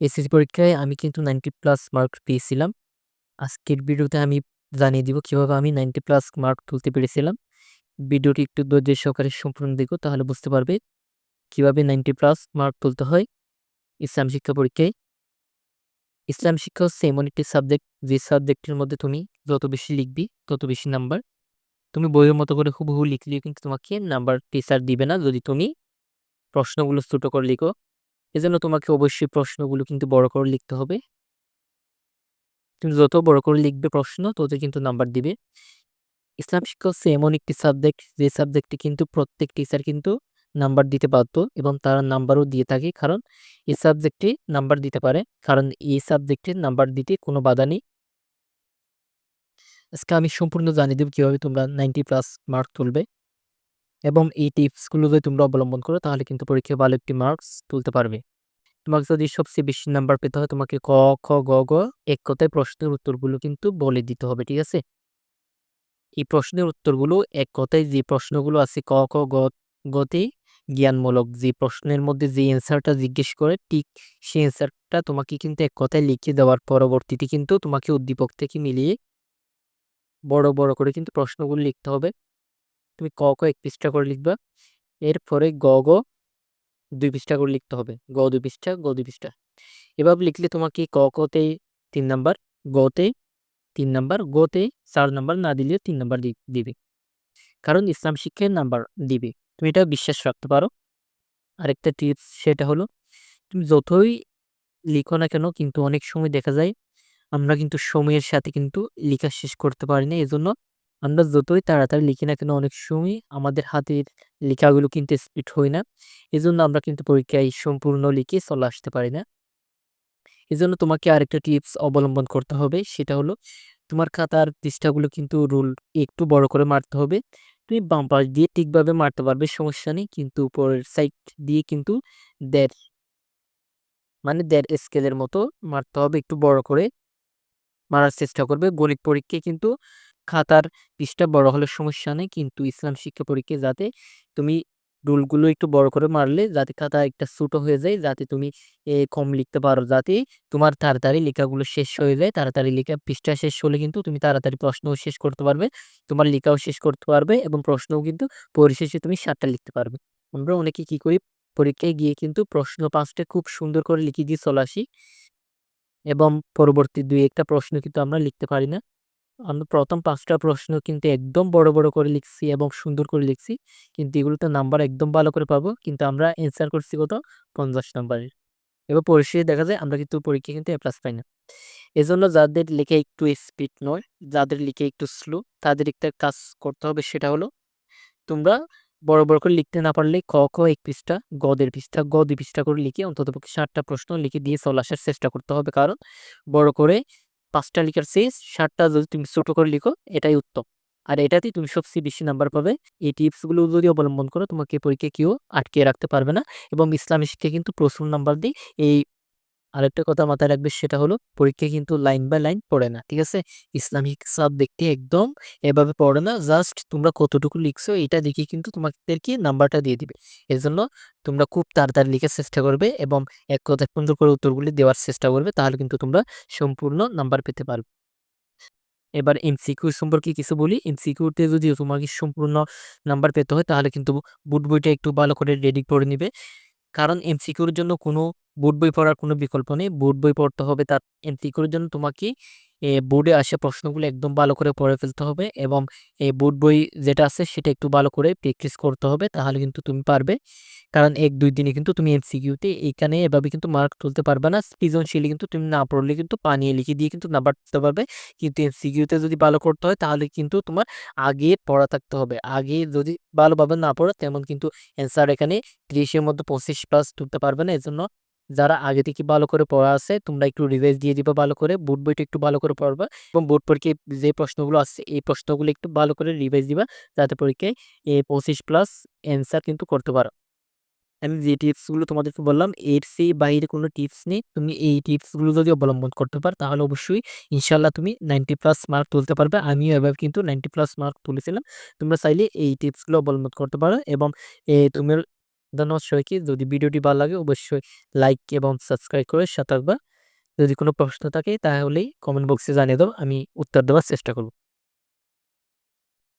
SSC পরীক্ষায় আমি কিন্তু 90 প্লাস মার্ক পেয়েছিলাম। আজকের ভিডিওতে আমি জানিয়ে দিব কীভাবে আমি 90 প্লাস মার্ক তুলতে পেরেছিলাম। ভিডিওটি একটু ধৈর্য সহকারে সম্পূর্ণ দেখো, তাহলে বুঝতে পারবে কীভাবে 90 প্লাস মার্ক তুলতে হয় ইসলাম শিক্ষা পরীক্ষায়। ইসলাম শিক্ষা হচ্ছে এমন একটি সাবজেক্ট যে সাবজেক্টের মধ্যে তুমি যত বেশি লিখবি, তত বেশি নাম্বার। তুমি বইয়ের মতো করে হুবহু লিখলেও কিন্তু তোমাকে নাম্বার টিচার দিবে না যদি তুমি প্রশ্নগুলো ছোট করে লিখো। এজন্য তোমাকে অবশ্যই প্রশ্নগুলো কিন্তু বড় করে লিখতে হবে। তুমি যত বড় করে লিখবে প্রশ্ন, তত কিন্তু নাম্বার দিবে। ইসলাম শিক্ষা হচ্ছে এমন একটি সাবজেক্ট যে সাবজেক্টে কিন্তু প্রত্যেক টিচার কিন্তু নাম্বার দিতে বাধ্য এবং তারা নাম্বারও দিয়ে থাকে কারণ এই সাবজেক্টে নাম্বার দিতে পারে, কারণ এই সাবজেক্টে নাম্বার দিতে কোনো বাধা নেই। আজকে আমি সম্পূর্ণ জানিয়ে দেব কীভাবে তোমরা 90 প্লাস মার্ক তুলবে এবং এই টিপসগুলো যদি তোমরা অবলম্বন করো তাহলে কিন্তু পরীক্ষায় ভালো একটি মার্কস তুলতে পারবে। তোমাকে যদি সবচেয়ে বেশি নাম্বার পেতে হয় তোমাকে ক, খ, গ, গ এক কথায় প্রশ্নের উত্তরগুলো কিন্তু বলে দিতে হবে ঠিক আছে? এই প্রশ্নের উত্তরগুলো এক কথায় যে প্রশ্নগুলো আছে ক, খ, গ, গতে জ্ঞানমূলক যে প্রশ্নের মধ্যে যে অ্যান্সারটা জিজ্ঞেস করে ঠিক সেই অ্যান্সারটা তোমাকে কিন্তু এক কথায় লিখে দেওয়ার পরবর্তীতে কিন্তু তোমাকে উদ্দীপক থেকে মিলিয়ে বড় বড় করে কিন্তু প্রশ্নগুলো লিখতে হবে। তুমি ক, ক এক পৃষ্ঠা করে লিখবা। এরপরে গ, গ দুই পৃষ্ঠা করে লিখতে হবে। গ দুই পৃষ্ঠা, গ দুই পৃষ্ঠা। এভাবে লিখলে তোমাকে ক, খতে তিন নাম্বার, গতে তিন নাম্বার, গতে চার নাম্বার না দিলেও তিন নাম্বার দিবে। কারণ ইসলাম শিক্ষায় নাম্বার দিবে। তুমি এটা বিশ্বাস রাখতে পারো। আরেকটা টিপস সেটা হলো তুমি যতই লিখো না কেন কিন্তু অনেক সময় দেখা যায় আমরা কিন্তু সময়ের সাথে কিন্তু লেখা শেষ করতে পারি না। এজন্য আমরা যতই তাড়াতাড়ি লিখি না কেন, অনেক সময় আমাদের হাতের লেখাগুলো কিন্তু স্পিড হয় না। এজন্য আমরা কিন্তু পরীক্ষায় সম্পূর্ণ লিখে চলে আসতে পারি না। এজন্য তোমাকে আরেকটা টিপস অবলম্বন করতে হবে, সেটা হলো তোমার খাতার পৃষ্ঠাগুলো কিন্তু রুল একটু বড় করে মারতে হবে। তুমি বাম পাশ দিয়ে ঠিকভাবে মারতে পারবে, সমস্যা নেই, কিন্তু উপরের সাইড দিয়ে কিন্তু দেড় মানে দেড় স্কেলের মতো মারতে হবে, একটু বড় করে মারার চেষ্টা করবে গণিত পরীক্ষায় কিন্তু খাতার পৃষ্ঠা বড় হলে সমস্যা নেই। কিন্তু ইসলাম শিক্ষা পরীক্ষায় যাতে তুমি রুলগুলো একটু বড় করে মারলে, যাতে খাতা একটা ছোট হয়ে যায়, যাতে তুমি কম লিখতে পারো, যাতে তোমার তাড়াতাড়ি লেখাগুলো শেষ হয়ে যায়। তাড়াতাড়ি লেখা পৃষ্ঠা শেষ হলে কিন্তু তুমি তাড়াতাড়ি প্রশ্নও শেষ করতে পারবে, তোমার লেখাও শেষ করতে পারবে এবং প্রশ্নও কিন্তু পরিশেষে তুমি সাতটা লিখতে পারবে। আমরা অনেকে কি করি, পরীক্ষায় গিয়ে কিন্তু প্রশ্ন পাঁচটা খুব সুন্দর করে লিখে দিয়ে চলে আসি এবং পরবর্তী দুই একটা প্রশ্ন কিন্তু আমরা লিখতে পারি না। আমরা প্রথম পাঁচটা প্রশ্ন কিন্তু একদম বড় বড় করে লিখছি এবং সুন্দর করে লিখছি। কিন্তু এগুলোতে নাম্বার একদম ভালো করে পাবো। কিন্তু আমরা অ্যান্সার করছি কত? পঞ্চাশ নাম্বারের এবার পরিশেষে দেখা যায় আমরা কিন্তু পরীক্ষা কিন্তু এ প্লাস পাই না। এজন্য যাদের লিখে একটু স্পিড নয়, যাদের লিখে একটু স্লো তাদের একটা কাজ করতে হবে সেটা হলো, তোমরা বড় বড় করে লিখতে না পারলে ক খ এক পৃষ্ঠা গদের পৃষ্ঠা, গ পৃষ্ঠা করে লিখে অন্ততপক্ষে ষাটটা প্রশ্ন লিখে দিয়ে চলে আসার চেষ্টা করতে হবে। কারণ বড় করে পাঁচটা লিখার শেষ ষাটটা যদি তুমি ছোট করে লিখো, এটাই উত্তম। আর এটাতেই তুমি সবচেয়ে বেশি নাম্বার পাবে। এই টিপসগুলো যদি অবলম্বন করো, তোমাকে পরীক্ষা কেউ আটকে রাখতে পারবে না। এবং ইসলামী শিক্ষা কিন্তু প্রচুর নাম্বার দিই। এই আরেকটা কথা মাথায় রাখবে সেটা হলো পরীক্ষা কিন্তু লাইন বাই লাইন পড়ে না, ঠিক আছে? ইসলামিক দেখতে একদম এভাবে পড়ে না, জাস্ট তোমরা কতটুকু লিখছো এটা দেখে কিন্তু তোমাদেরকে নাম্বারটা দিয়ে দিবে। এজন্য তোমরা খুব তাড়াতাড়ি লিখার চেষ্টা করবে এবং এক কথা সুন্দর করে উত্তরগুলি দেওয়ার চেষ্টা করবে, তাহলে কিন্তু তোমরা সম্পূর্ণ নাম্বার পেতে পারবে। এবার এমসিকিউ সম্পর্কে কিছু বলি এমসিকিউতে যদি তোমাকে সম্পূর্ণ নাম্বার পেতে হয়, তাহলে কিন্তু বুট বইটা একটু ভালো করে রেডি করে নিবে। কারণ এমসিকিউর জন্য কোনো বোর্ড বই পড়ার কোনো বিকল্প নেই। বোর্ড বই পড়তে হবে তার এমসিকিউর জন্য তোমাকে বোর্ডে আসা প্রশ্নগুলো একদম ভালো করে পড়ে ফেলতে হবে এবং এই বোর্ড বই যেটা আছে সেটা একটু ভালো করে প্র্যাকটিস করতে হবে তাহলে কিন্তু তুমি পারবে। কারণ এক দুই দিনে কিন্তু তুমি এমসিকিউতে এইখানে এভাবে কিন্তু মার্ক তুলতে পারবে না সৃজনশীলে কিন্তু তুমি না পড়লে কিন্তু পানিয়ে লিখে দিয়ে কিন্তু নাম্বার তুলতে পারবে। কিন্তু এমসিকিউতে যদি ভালো করতে হয় তাহলে কিন্তু তোমার আগে পড়া থাকতে হবে। আগে যদি ভালোভাবে না পড়ো তেমন কিন্তু অ্যান্সার এখানে ত্রিশের মধ্যে পঁচিশ প্লাস তুলতে পারবে না, এজন্য যারা আগে থেকে ভালো করে পড়া আছে, তোমরা একটু রিভাইজ দিয়ে দিবা ভালো করে বুট বইটা একটু ভালো করে পড়বা এবং বোর্ড পরীক্ষায় যে প্রশ্নগুলো আসছে, এই প্রশ্নগুলো একটু ভালো করে রিভাইজ দিবা যাতে পরীক্ষায় এই পঁচিশ প্লাস অ্যান্সার কিন্তু করতে পারো। আমি যে টিপসগুলো তোমাদেরকে বললাম, এর সেই বাইরে কোনো টিপস নেই। তুমি এই টিপসগুলো যদি অবলম্বন করতে পারো, তাহলে অবশ্যই ইনশাল্লাহ তুমি নাইনটি প্লাস মার্ক তুলতে পারবে। আমিও এভাবে কিন্তু নাইনটি প্লাস মার্ক তুলেছিলাম। তোমরা চাইলে এই টিপসগুলো অবলম্বন করতে পারো এবং তোমার ধন্যবাদ সবাইকে। যদি ভিডিওটি ভালো লাগে অবশ্যই লাইক এবং সাবস্ক্রাইব করে সাথে। যদি কোনো প্রশ্ন থাকে তাহলেই কমেন্ট বক্সে জানিয়ে দাও। আমি উত্তর দেওয়ার চেষ্টা করব।